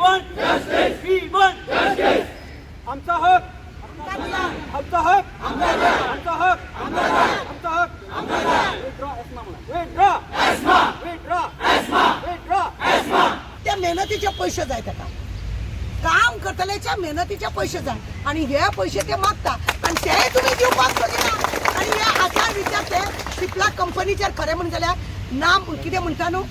want justice. We want justice. आमचा हक आमचा हक आमचा हक आमचा हक त्या मेहनतीच्या पैसे जाय का? काम करतल्याच्या मेहनतीच्या पैसे जाय आणि हे पैसे ते मागता. आणि ते तुम्ही दिवपाक सोदिना आणि हे आकार विचार सिप्ला कंपनीचेर खरें म्हण जाल्यार नाम कितें म्हणटा न्हू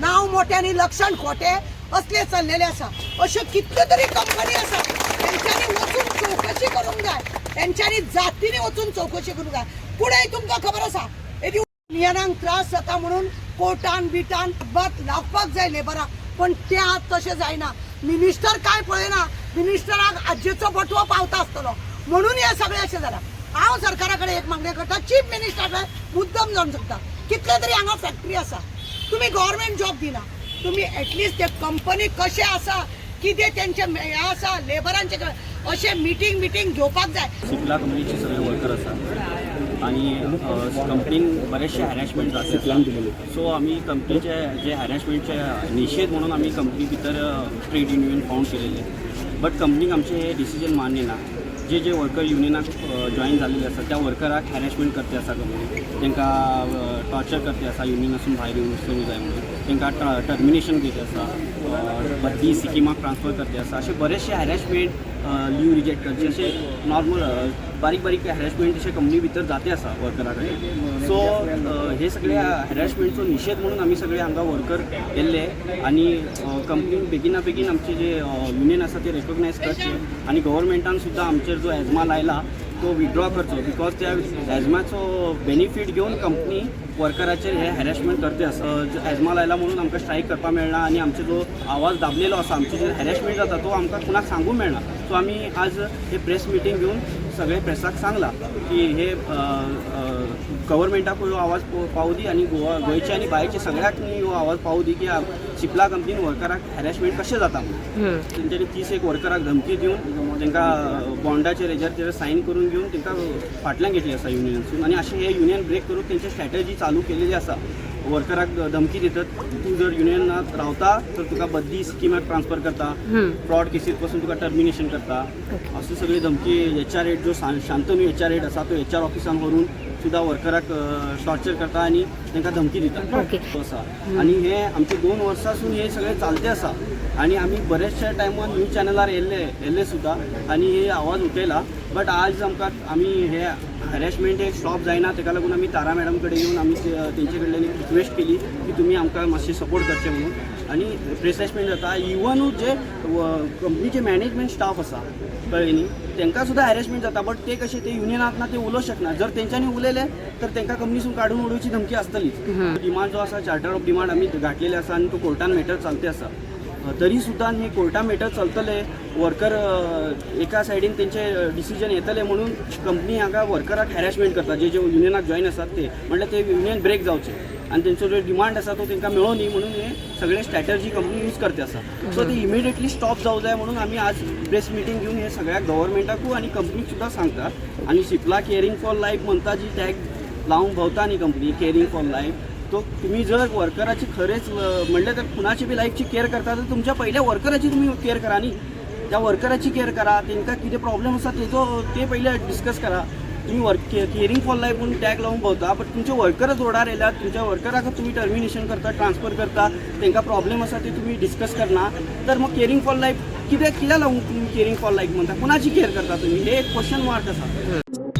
नाव मोठे आणि लक्षण खोटे. असले चाललेले आसा अश्यो कितल्यो तरी कंपनी असा. तेंच्यांनी वचून चौकशी करूंक जाय तेंच्यांनी जातीने वचून चौकशी करूंक जाय पुढे तुमकां खबर आसा येदी नियनांक त्रास जाता म्हणून कोर्टान बिटान बात लावपाक जाय लेबराक पण ते आज तशें जायना. मिनिस्टर काय पळयना मिनिस्टराक आज्जेचो बटवो पावता आसतलो म्हणून हे सगळें अशें जालां हांव सरकारा कडेन एक मागणी करता. चीफ मिनिस्टर मुद्दम जावन शकता कितले तरी हांगा फॅक्टरी आसा तुमी गव्हर्मेंट जॉब दिना तुम्ही ऍटलिस्ट ते कंपनी कशें आसा कितें तेंचे हें आसा लेबरांचे अशें मिटींग मिटींग घेवपाक जाय. सिप्ला कंपनीचे सगळे वर्कर असतात. आणि कंपनीन बरेचशे हॅरॅशमेंट जातात सो आम्ही कंपनीचे जे हॅरॅशमेंटचे निषेध म्हणून आम्ही कंपनी भितर ट्रेड युनियन फाउंड केलेले. बट कंपनीक आमचे हे डिसिजन मान्य ना. जे जे वर्कर युनियनाक जॉईन झालेले असतात त्या वर्कराक हॅरॅशमेंट करते आसा कंपनी तांकां टॉर्चर करते आसा युनियनासून भायर येवन करूं जाय म्हणून तांकां टर्मिनेशन घेते आसा बदली सिकिमाक ट्रान्सफर करचे आसा असे बरेचशे हॅरेसमेंट लीव रिजेक्ट करचे असे नॉर्मल बारीक बारीक हॅरेसमेंट अशे कंपनी भितर जाते आसा वर्करा कडेन सो हे सगळे हॅरेसमेंटचो निशेध म्हणून आमी सगळे हांगा वर्कर येल्ले आनी कंपनीन बेगिना बेगीन आमचे जे युनियन आसा ते रेकॉग्नायज करचे आनी गव्हर्मेंटान सुद्दां आमचेर जो एजमा लायला तो विड्रॉ करचो बिकॉज त्या एजमाचो बेनिफीट घेवन कंपनी वर्कराचेर हे हॅरॅशमेंट करते. आसा एजमा लायला म्हणून आमकां स्ट्रायक करपाक मेळना आनी आमचो जो आवाज दाबलेलो आसा आमचे जे हॅरॅशमेंट जाता तो आमकां कुणाक सांगूंक मेळना सो आमी आज हे प्रेस मिटींग घेवन सगळे प्रेसाक सांगला की हे गव्हर्मेंटाक हो आवाज पावू दी आनी गोवा गोंयचे आनी भायरचे सगळ्याक हो आवाज पावू दी की चिपला कंपनीन वर्कराक हॅरॅशमेंट कशें जाता म्हणून तेंच्यांनी तीस एक वर्कराक धमकी दिवन तांकां बॉन्डाचेर हेजेर तेजेर सायन करून घेवन तांकां फाटल्यान घेतली आसा युनियनसून आनी अशें हे युनियन ब्रेक करून तेंची स्ट्रॅटजी चालू केलेली आसा वर्कराक धमकी दितात. तूं जर युनियनात रावता तर तुका बदली स्किमाक ट्रान्सफर करता. फ्रॉड केसीत पासून तुका टर्मिनेशन करता. अशी सगळी धमकी एच आर एट जो शांतनू एच आर एट आसा तो एच आर ऑफिसान व्हरून सुद्दां वर्कराक टॉर्चर करता आनी तांकां धमकी दिता आसा आणि हे आमचे दोन वर्सांसून हे सगळे चालते आसा आणि आम्ही बरेचशा टायमान न्यूज चॅनलार येल्ले येल्ले सुद्दां आणि हे आवाज उठयला बट आज आमकां आमी हे हॅरॅशमेंट एक स्टॉप जायना ताका लागून आमी तारा मॅडम कडेन येवन आमी तेंचे कडल्यान रिक्वेस्ट केली की तुमी आमकां मातशें सपोर्ट करचें म्हणून. आणि प्रेसमेंट जाता इवन जे कंपनीचे मॅनेजमेंट स्टाफ आसा कळ्ळें न्ही तांकां सुद्दां हॅरेसमेंट जाता बट ते कशे ते युनियनात ना ते उलोवंक शकना जर तेंच्यांनी उलयले तर तांकां कंपनीसून काडून उडोवची धमकी आसतलीच डिमांड जो आसा चार्टर ऑफ डिमांड आमी घातलेले आसा आनी तो कोर्टान मॅटर चालते आसा तरी सुद्दां हे कोर्टा मेटर चलतले वर्कर एका सायडीन तेंचे डिसिजन येतले म्हणून कंपनी हांगा वर्कराक हॅरॅशमेंट करता जे जे युनियनाक जॉईन आसात ते. म्हणल्यार ते युनियन ब्रेक जावचे आणि त्यांचो जो डिमांड आसा तो त्यांना मेळो न्ही म्हणून हे सगळे स्ट्रॅटर्जी कंपनी यूज करते आसा सो ते इमिडिएटली स्टॉप जावं जाय म्हणून आमी आज प्रेस मिटींग घेवन हे सगळ्या गव्हर्मेंटाकू आणि कंपनीक सुद्दां सांगतात. आणि सिप्ला केअरिंग फॉर लायफ म्हणता जी टॅग लावून भोवता न्ही कंपनी केअरिंग फॉर लायफ तो तुम्ही जर वर्कराची खरेच म्हणलं तर कुणाची बी लाईफची केअर करता तर तुमच्या पहिल्या वर्कराची तुम्ही केअर करा आणि त्या वर्कराची केअर करा. त्यांना कितें प्रॉब्लेम आसा तेजो ते पहिले डिस्कस करा. तुम्ही वर्क केअरिंग फॉर लाईफ म्हणून टॅग लावून भोवता बट तुमचे वर्करच रोडार येतात तुमच्या वर्कराक तुम्ही टर्मिनेशन करता ट्रान्सफर करता त्यांना प्रॉब्लेम असा ते तुम्ही डिस्कस करणार. तर मग केअरिंग फॉर लाईफ कित्याक कित्याक लागून तुम्ही केअरिंग फॉर लाईफ म्हणता? कुणाची केअर करता तुम्ही? हे एक क्वेश्चन मार्क असा.